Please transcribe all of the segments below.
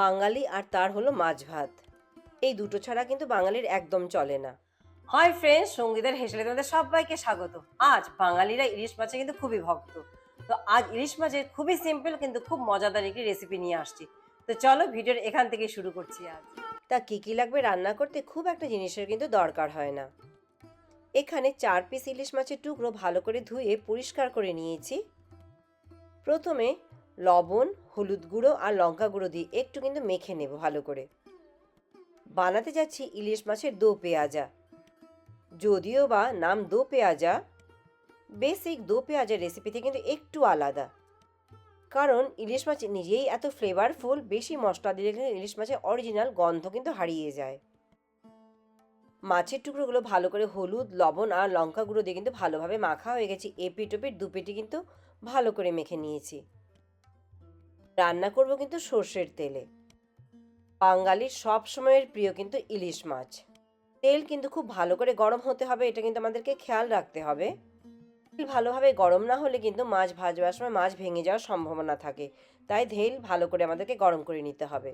বাঙালি আর তার হলো মাছ ভাত এই দুটো ছাড়া কিন্তু বাঙালির একদম চলে না। হাই ফ্রেন্ডস সঙ্গীতের হেসেলে তোমাদের সবাইকে স্বাগত। আজ বাঙালিরা ইলিশ মাছে কিন্তু খুবই ভক্ত। তো আজ ইলিশ মাছের খুবই সিম্পল কিন্তু খুব মজাদার একটি রেসিপি নিয়ে আসছি। তো চলো ভিডিওর এখান থেকে শুরু করছি আজ। তা কী কী লাগবে রান্না করতে খুব একটা জিনিসের কিন্তু দরকার হয় না। এখানে চার পিস ইলিশ মাছের টুকরো ভালো করে ধুয়ে পরিষ্কার করে নিয়েছি। প্রথমে লবণ, হলুদ গুঁড়ো আর লঙ্কা গুঁড়ো দিয়ে একটু কিন্তু মেখে নেব ভালো করে। বানাতে যাচ্ছি ইলিশ মাছের দো পেঁয়াজা। যদিও বা নাম দো পেঁয়াজা, বেসিক দো পেঁয়াজের রেসিপিতে কিন্তু একটু আলাদা। কারণ ইলিশ মাছ নিজেই এত ফ্লেভারফুল বেশি মশলা দিলে কিন্তু ইলিশ মাছের অরিজিনাল গন্ধ কিন্তু হারিয়ে যায়। মাছের টুকরোগুলো ভালো করে হলুদ, লবণ আর লঙ্কা গুঁড়ো দিয়ে কিন্তু ভালোভাবে মাখা হয়ে গেছে। এপিট ওপিট দুপিটি কিন্তু ভালো করে মেখে নিয়েছি। রান্না করব কিন্তু সর্ষের তেলে। বাঙালির সব সময়ের প্রিয় কিন্তু ইলিশ মাছ। তেল কিন্তু খুব ভালো করে গরম হতে হবে, এটা কিন্তু আমাদেরকে খেয়াল রাখতে হবে। তেল ভালোভাবে গরম না হলে কিন্তু মাছ ভাজবার সময় মাছ ভেঙে যাওয়ার সম্ভাবনা থাকে। তাই তেল ভালো করে আমাদেরকে গরম করে নিতে হবে।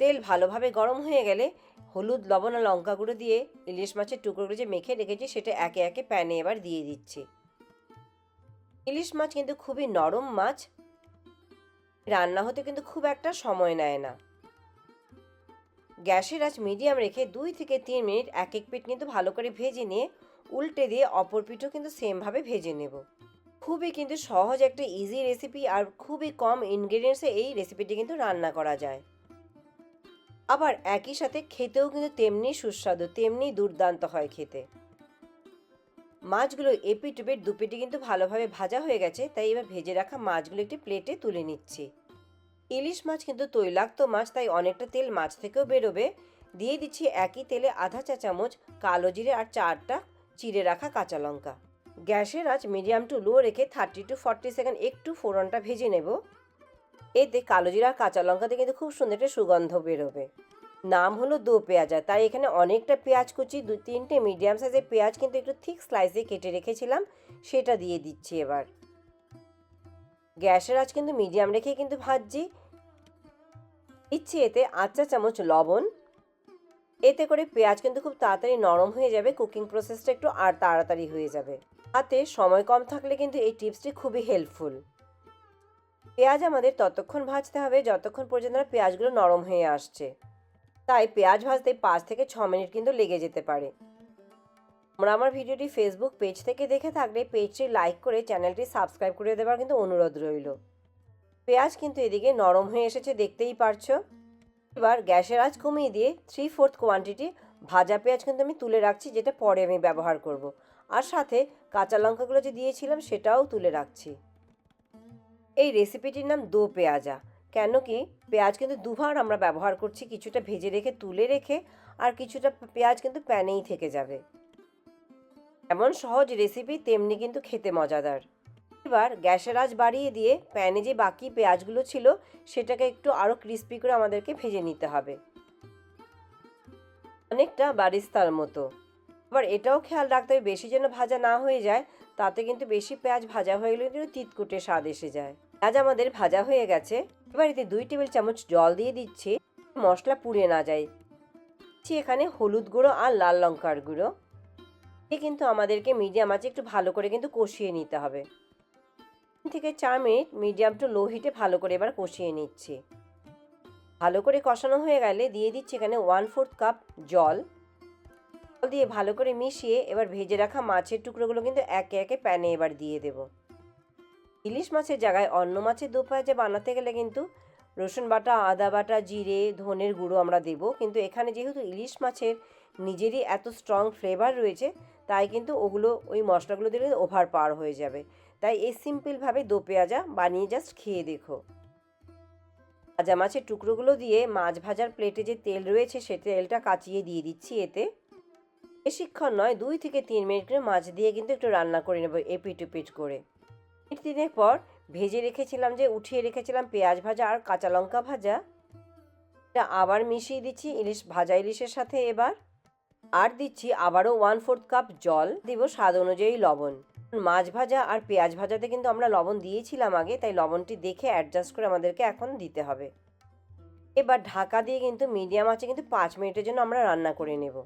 তেল ভালোভাবে গরম হয়ে গেলে হলুদ, লবণ আর লঙ্কা গুঁড়ো দিয়ে ইলিশ মাছের টুকরোগুলো যে মেখে রেখেছি, সেটা একে একে প্যানে এবার দিয়ে দিচ্ছি। ইলিশ মাছ কিন্তু খুবই নরম মাছ রান্না হতে কিন্তু খুব একটা সময় নেয় না। গ্যাসের আঁচ মিডিয়াম রেখে দুই থেকে তিন মিনিট এক এক পিঠ কিন্তু ভালো করে ভেজে নিয়ে উল্টে দিয়ে অপর পিঠও কিন্তু সেমভাবে ভেজে নেব। খুবই কিন্তু সহজ একটা ইজি রেসিপি আর খুবই কম ইনগ্রেডিয়েন্টসে এই রেসিপিটি কিন্তু রান্না করা যায়। আবার একই সাথে খেতেও কিন্তু তেমনি সুস্বাদু, তেমনি দুর্দান্ত হয় খেতে। মাছগুলো এপিট উপিট দুপিটি কিন্তু ভালোভাবে ভাজা হয়ে গেছে, তাই এবার ভেজে রাখা মাছগুলো একটি প্লেটে তুলে নিচ্ছি। ইলিশ মাছ কিন্তু তৈলাক্ত মাছ, তাই অনেকটা তেল মাছ থেকেও বেরোবে। দিয়ে দিচ্ছি একই তেলে আধা চা চামচ কালো জিরে আর চারটা চিড়ে রাখা কাঁচা লঙ্কা। গ্যাসের আঁচ মিডিয়াম টু লো রেখে থার্টি টু ফর্টি সেকেন্ড একটু ফোড়নটা ভেজে নেব। এতে কালো জিরা আর কাঁচা লঙ্কাতে কিন্তু খুব সুন্দর একটা সুগন্ধ বেরোবে। নাম হলো দো পেঁয়াজা। তাই এখানে অনেকটা পেঁয়াজ কুচি, দু তিনটে মিডিয়াম সাইজের পেঁয়াজ কিন্তু একটু থিক স্লাইসে কেটে রেখেছিলাম, সেটা দিয়ে দিচ্ছি এবার। গ্যাসের আঁচ কিন্তু মিডিয়াম রেখে কিন্তু ভাজছি। দিচ্ছি এতে আধ চামচ লবণ। এতে করে পেঁয়াজ কিন্তু খুব তাড়াতাড়ি নরম হয়ে যাবে কুকিং প্রসেসটা একটু আর তাড়াতাড়ি হয়ে যাবে। হাতে সময় কম থাকলে কিন্তু এই টিপসটি খুবই হেল্পফুল পেঁয়াজ আমাদের ততক্ষণ ভাজতে হবে, যতক্ষণ পর্যন্ত পেঁয়াজগুলো নরম হয়ে আসছে। তাই পেঁয়াজ ভাজতে পাঁচ থেকে ছ মিনিট কিন্তু লেগে যেতে পারে। তোমরা আমার ভিডিওটি ফেসবুক পেজ থেকে দেখে থাকলে পেজটি লাইক করে চ্যানেলটি সাবস্ক্রাইব করে দেওয়ার কিন্তু অনুরোধ রইল। পেঁয়াজ কিন্তু এদিকে নরম হয়ে এসেছে দেখতেই পারছ। এবার গ্যাসের আঁচ কমিয়ে দিয়ে থ্রি ফোর্থ কোয়ান্টিটি ভাজা পেঁয়াজ কিন্তু আমি তুলে রাখছি, যেটা পরে আমি ব্যবহার করব। আর সাথে কাঁচা লঙ্কাগুলো যে দিয়েছিলাম সেটাও তুলে রাখছি। এই রেসিপিটির নাম দো পেঁয়াজা। কেন কি পেঁয়াজ কিন্তু দুবার আমরা ব্যবহার করছি, কিছুটা ভেজে রেখে, তুলে রেখে, আর কিছুটা পেঁয়াজ কিন্তু প্যানেই থেকে যাবে। এমন সহজ রেসিপি তেমনি কিন্তু খেতে মজাদার। এবার গ্যাসের আঁচ বাড়িয়ে দিয়ে প্যানে যে বাকি পেঁয়াজগুলো ছিল, সেটাকে একটু আরও ক্রিস্পি করে আমাদেরকে ভেজে নিতে হবে। অনেকটা বারিস্তার মতো। আবার এটাও খেয়াল রাখতে হবে, বেশি যেন ভাজা না হয়ে যায় তাতে কিন্তু বেশি পেঁয়াজ ভাজা হয়ে গেলে কিন্তু তিতকুটে স্বাদ এসে যায়। পেঁয়াজ আমাদের ভাজা হয়ে গেছে, এবার এতে দুই টেবিল চামচ জল দিয়ে দিচ্ছি, মশলা পুড়ে না যায়। এখানে হলুদ গুঁড়ো আর লাল লঙ্কার গুঁড়ো। এ কিন্তু আমাদেরকে মিডিয়াম আঁচে একটু ভালো করে কিন্তু কষিয়ে নিতে হবে। তিন থেকে চার মিনিট মিডিয়াম টু লো হিটে ভালো করে এবার কষিয়ে নিচ্ছি। ভালো করে কষানো হয়ে গেলে দিয়ে দিচ্ছি এখানে ওয়ান ফোর্থ কাপ জল। দিয়ে ভালো করে মিশিয়ে এবার ভেজে রাখা মাছের টুকরোগুলো কিন্তু একে একে প্যানে এবার দিয়ে দেব। ইলিশ মাছের জায়গায় অন্য মাছের দু বানাতে গেলে কিন্তু রসুন বাটা, আদা বাটা, জিরে, ধনের গুঁড়ো আমরা দেব। কিন্তু এখানে যেহেতু ইলিশ মাছের নিজেরই এত স্ট্রং ফ্লেভার রয়েছে, তাই কিন্তু ওগুলো, ওই মশলাগুলো দিলে ওভার পার হয়ে যাবে। তাই এই সিম্পলভাবে দো পেঁয়াজা বানিয়ে জাস্ট খেয়ে দেখো। ভাজা মাছের টুকরোগুলো দিয়ে মাছ ভাজার প্লেটে যে তেল রয়েছে, সে তেলটা কাচিয়ে দিয়ে দিচ্ছি এতে। বেশিক্ষণ নয়, দুই থেকে তিন মিনিট করে মাছ দিয়ে কিন্তু একটু রান্না করে নেব এপিট উপিট করে। মিনিট তিনেক পর ভেজে রেখেছিলাম যে উঠিয়ে রেখেছিলাম পেঁয়াজ ভাজা আর কাঁচা লঙ্কা ভাজা। এটা আবার মিশিয়ে দিচ্ছি ইলিশ, ভাজা ইলিশের সাথে এবার। আর দিচ্ছি আবারও ওয়ান ফোর্থ কাপ জল, দিব স্বাদ অনুযায়ী লবণ। মাছ ভাজা আর পেঁয়াজ ভাজাতে কিন্তু আমরা লবণ দিয়েছিলাম আগে, তাই লবণটি দেখে অ্যাডজাস্ট করে আমাদেরকে এখন দিতে হবে। এবার ঢাকা দিয়ে কিন্তু মিডিয়াম আছে কিন্তু পাঁচ মিনিটের জন্য আমরা রান্না করে নেব।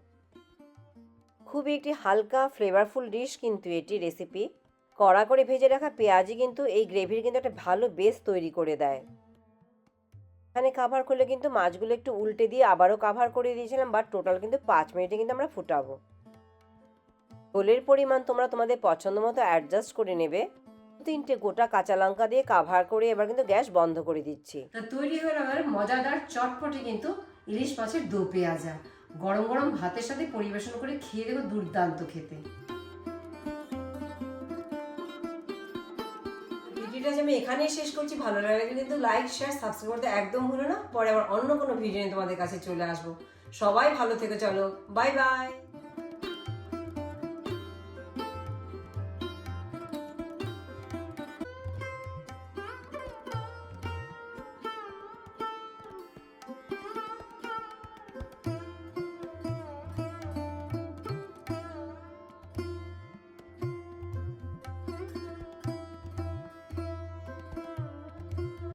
খুবই একটি হালকা ফ্লেভারফুল ডিশ কিন্তু এটি রেসিপি কড়া করে ভেজে রাখা পেঁয়াজি কিন্তু এই গ্রেভির কিন্তু একটা ভালো বেস তৈরি করে দেয়। এখানে কাভার করলে কিন্তু মাছগুলো একটু উল্টে দিয়ে আবারও কাভার করে দিয়েছিলাম বাট টোটাল কিন্তু পাঁচ মিনিটে কিন্তু আমরা ফুটাবো। ঝোলের পরিমাণ তোমরা তোমাদের পছন্দ মতো অ্যাডজাস্ট করে নেবে। তিনটে গোটা কাঁচা লঙ্কা দিয়ে কাভার করে এবার কিন্তু গ্যাস বন্ধ করে দিচ্ছি। তৈরি হয়ে আমার মজাদার চটপটে কিন্তু ইলিশ মাছের দো পেঁয়াজা। গরম গরম ভাতের সাথে পরিবেশন করে খেয়ে দেবো দুর্দান্ত খেতে। ভিডিওটা যে আমি এখানেই শেষ করছি, ভালো লাগলে কিন্তু লাইক শেয়ার সাবস্ক্রাইব করতে একদম ভুলো না। পরে আবার অন্য কোনো ভিডিও নিয়ে তোমাদের কাছে চলে আসব। সবাই ভালো থেকে, চলো। Bye bye